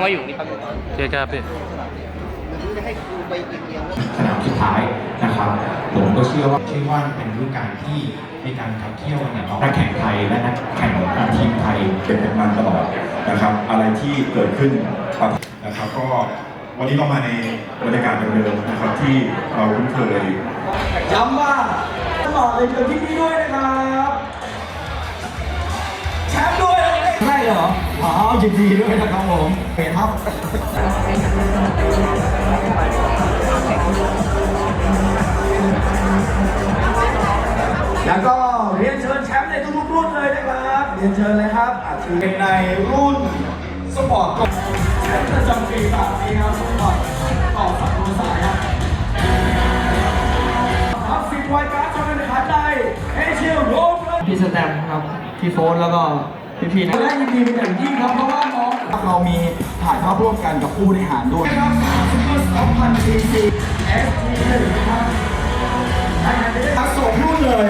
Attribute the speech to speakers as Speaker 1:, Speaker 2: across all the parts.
Speaker 1: เขาอยู่นี่ครับ
Speaker 2: โอเคครับพี่
Speaker 3: สนามสุดท้ายนะครับผมก็เชื่อว่าเชื่อว่าเป็นฤดูกาลที่มีการขับเที่ยวกันอย่างนักแข่งไทยและนักแข่งทีมไทย
Speaker 4: เป็นเป็นมันตลอดนะครับ อะไรที่เกิดขึ้นนะครับก็วันนี้เรามาในบรรยากาศเดิมๆนะครับที่เราคุ้นเคย
Speaker 5: ย้ำว่าตลอดเลยเจอที่นี่ด้วยนะครับ ใช่เหรออ๋อยินดีด้วยนะครับผมเห็นครับแล้วก็เรียนเชิญแชมป์ในทุกๆรุ่นเลยนะครับ เรียนเชิญเลยครับอาชีพในรุ่นสปอร์ตแชมป์ประจำปีแบบนี้ครับสปอร์ตต่อสังคมสายครับครับสิบวัยการ์ดชมการแข่งขันในเอเชียโรบ
Speaker 6: พี่สแตมครับพี่โฟนแล้วก็ พี่พีนะ
Speaker 5: และยินดีเป็นอย่างยิ่งครับเพราะว่าน้องเรามีถ่ายภาพร่วมกันกับผู้บริหารด้วยครับซุปเปอร์2000 cc ST นะครับใช่ครับได้ทั้งสองรุ่นเลย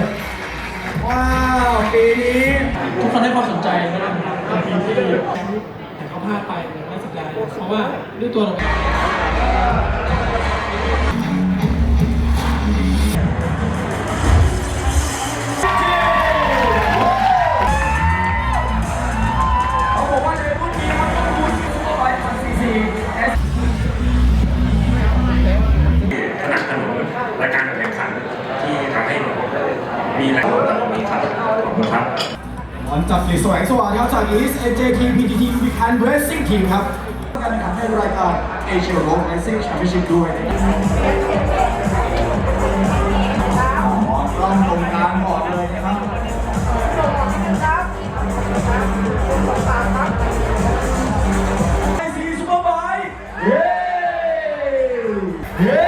Speaker 5: ว้าวปีนี้
Speaker 6: ทุกคนให้ความสนใจนะครับเป็นทีมที่แต่เขาพลาดไปไม่เสียดายเพราะว่าด้วยตัวเรา
Speaker 5: เขา ลัง
Speaker 3: จากห
Speaker 5: ลีแสวงสว่างครับจาก East NJT PTT Weekend Racing Team ครับการแข่งขันในรายการ Asia Road Racing Championship ด้วยร่อนตรงกลางก่อนเลยนะครับไอซีซูเปอร์บค์ยเย้